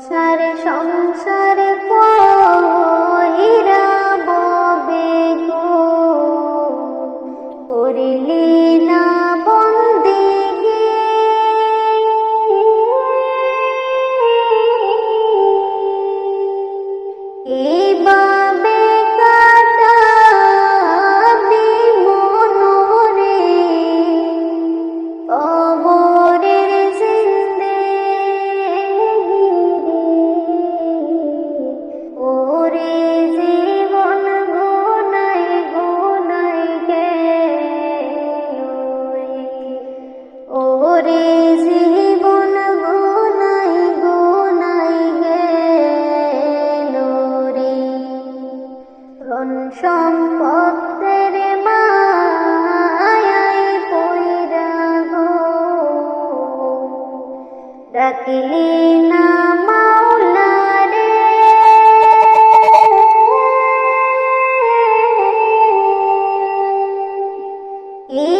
সংসারে সংসারে পর সম্পদের মায়ায় পইরা গো। ডাকিলি না মাওলা এই